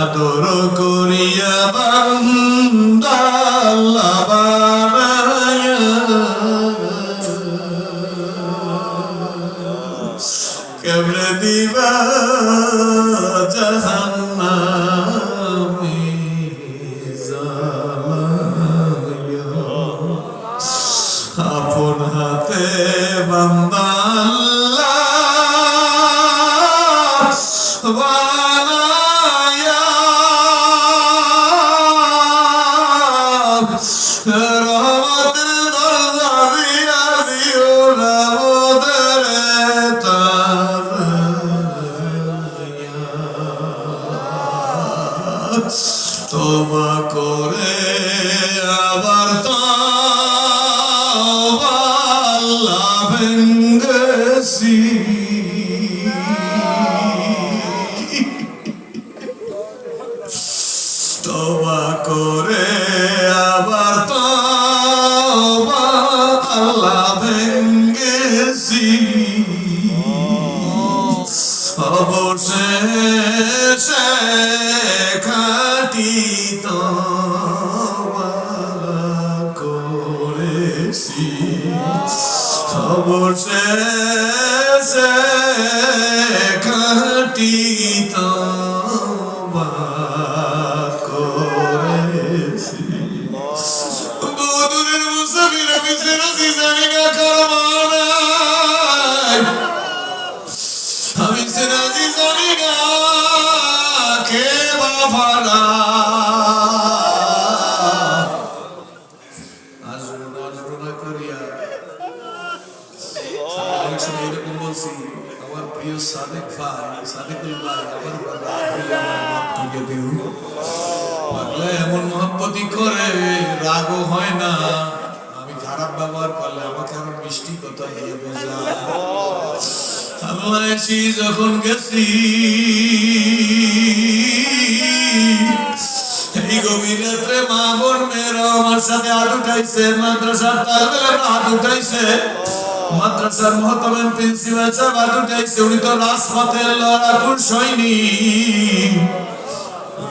আদর করিয়া বান্দাল্লা কেমনে দিবা জাহান্নামে আপন হাতে বান্দাল্লা খাটি করেছি। দূরের মুসাফির আমি সেরাসি জানি না সেরাজি না কে বাফানা আসব করে রাগও হয় না। আমি খারাপ ব্যবহার করলে আমাকে আরও মিষ্টি কথা দিয়ে বোঝা। আল্লাহ যখন গেছি আমার সাথে উঠাইছে উঠাইছে। মাদ্রাসার মহতমের প্রিন্সিপাল সাহেব হাত উঠাইছে, উনি তো রাজপথের লড়াকুর সৈনিক।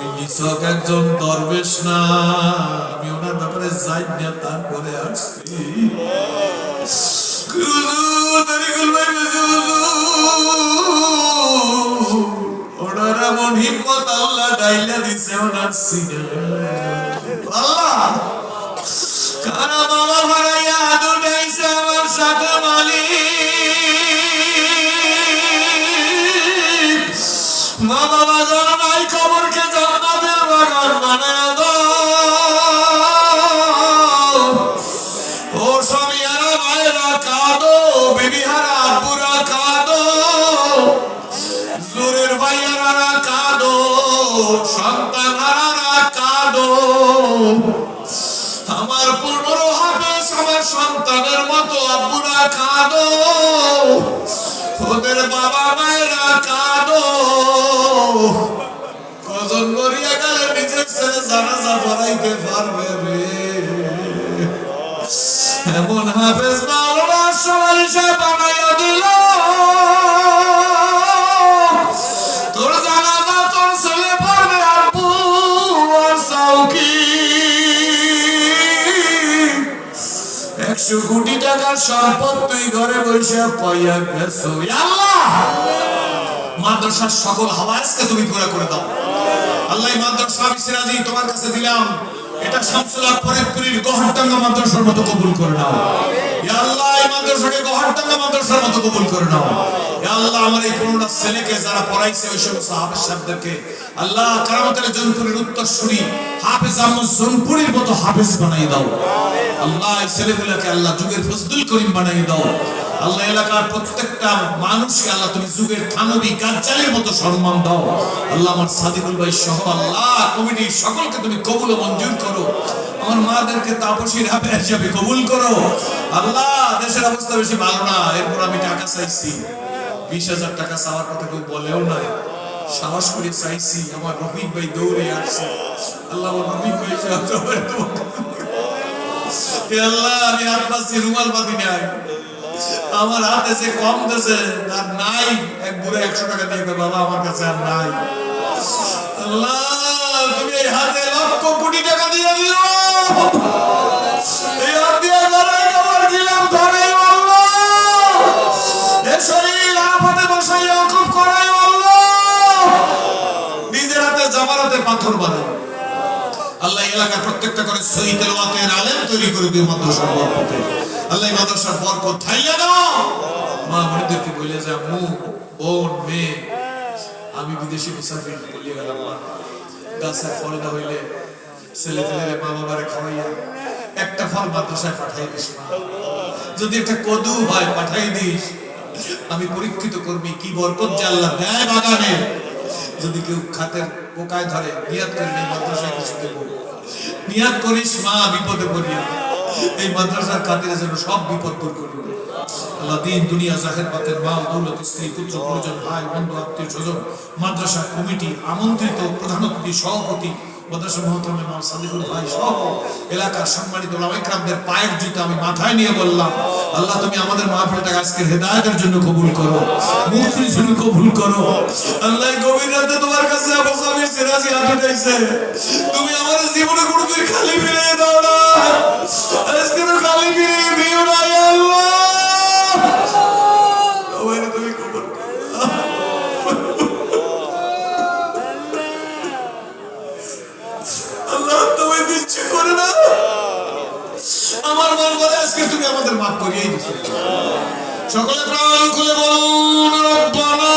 নিছক একজন দরবেশ না, আমি ওনার ব্যাপারে যাই না তারপরে আসছি। ওনার এমন হিম্মত আল্লাহ ডাইলা দিছে, ওনার সিনে। আল্লাহ! কারা বাবা ভাড়াইয়া হাত উঠাইছে আমার সাথে মালিক? মা বাবা জানো নাই খবরকে জান্নাতের কাঁদো, ওদের বাবা মায়েরা কাঁদো। কজন গড়িয়ে গেলে নিজের ছেলে জানাজা পারবে রে? এমন হাফেজ মাওলানা সবাই সে বানাইয়া দিল। একশো কোটি টাকার সম্পদ তুই ঘরে বসে পাইয়া গেছো। মাদ্রাসার সকল হাওয়াজকে তুমি পুরা করে দাও। আল্লাহ মাদ্রাসা সিরাজি তোমার কাছে দিলাম। এটা শামসুল্লাহ ফরিদপুরীর গহরটাঙ্গা মাদ্রাসার মতো কবুল করে নাও। ইয়া আল্লাহ এই মাদ্রাসাকে গহরটাঙ্গা মাদ্রাসার মতো কবুল করে নাও। ইয়া আল্লাহ আমার এই ছেলেকে যারা পড়াইছে ওই সমস্ত হাফেজ সাহেবদেরকে আল্লাহ কারামতের জনপুরের উত্তরসূরি হাফেজ আহমদ জনপুরের মতো হাফেজ বানাই দাও। আল্লাহ এই ছেলেগুলোকে আল্লাহ যুগের ফজলুল করিম বানাই দাও। আল্লাহ এলাকার প্রত্যেকটা মানুষকে আল্লাহ তুমি যুগের থানবী গাজ্জালের মতো সম্মান দাও। আল্লাহ আমার সাদিকুল ভাই সহ আল্লাহ কমিটির সকলকে তুমি কবুল মঞ্জুর করো। আমার মাদেরকে তাপসীর হাবে হিসাবে কবুল করো। আল্লাহ, দেশের অবস্থা বেশি ভালো না। এরপর আমি টাকা চাইছি। বিশ হাজার টাকা চাওয়ার কথা কেউ বলেও নাই। সাহস করে চাইছি। আমার রফিক ভাই দৌড়ে আসছে। আল্লাহ আমার রফিক ভাই আল্লাহ, আমি পাচ্ছি রুমাল পাতি নাই। আমার হাতে যে কম দেছে আর নাই। এক বুড়ো একশো টাকা দিয়ে বাবা, আমার কাছে আর নাই। তুমি এই হাতে লক্ষ কোটি টাকা দিয়ে নিজের হাতে জামার হাতে পাথর আল্লাহ এলাকার প্রত্যেকটা করে সহি তেলাওয়াতের আলেম তৈরি করে দিও মাদ্রাসার বরকতে আল্লাহ মাদ্রাসার বরকত ঠাইয়া দাও। মা বোনদেরকে বলে যে আম্মু বোন, মেয়ে, আমি বিদেশি মুসাফির বলিয়ে গেলাম, মা। গাছের ফলটা হইলে ছেলে ছেলে মা বাবারে খাওয়াইয়া একটা ফল মাদ্রাসায় পাঠাই দিস যদি একটা কদু হয়, পাঠাই দিস। আমি পরীক্ষিত করবি কি বরকত যে আল্লাহ দেয় বাগানে। যদি কেউ খাতের পোকায় ধরে, নিয়াত করে এই মাদ্রাসায় কিছু দেব। নিয়াত করিস, মা, বিপদে পড়িয়া। এই মাদ্রাসার খাতিরে যেন সব বিপদ দূর করিবে আল্লাহ দিন, দুনিয়া, জাহের পাতের মা দৌলত, স্ত্রী, পুত্র পরিজন ভাই, বন্ধু, আত্মীয়, স্বজন, মাদ্রাসা, কমিটি, আমন্ত্রিত প্রধান অতিথি, সভাপতি, মাদ্রাসা সাদিকুল ভাই সহ এলাকার সম্মানিত পায়ের জুতো আমি মাথায় নিয়ে বললাম, আল্লাহ তুমি আমাদের মাহফিলটাকে আজকের হেদায়েতের জন্য কবুল করো মুক্তির জন্য কবুল করো। আল্লাহ গভীর রাতে তোমার কাছে আবু সিরাজি তুমি আমাদের জীবনে কোনোদিন খালি ফিরিয়ে দাও। করে না। আমার মন বলে, আজকে তুমি আমাদের মাফ করিয়েই দিচ্ছ সকলে প্রাণ খুলে বলুন, রব্বানা।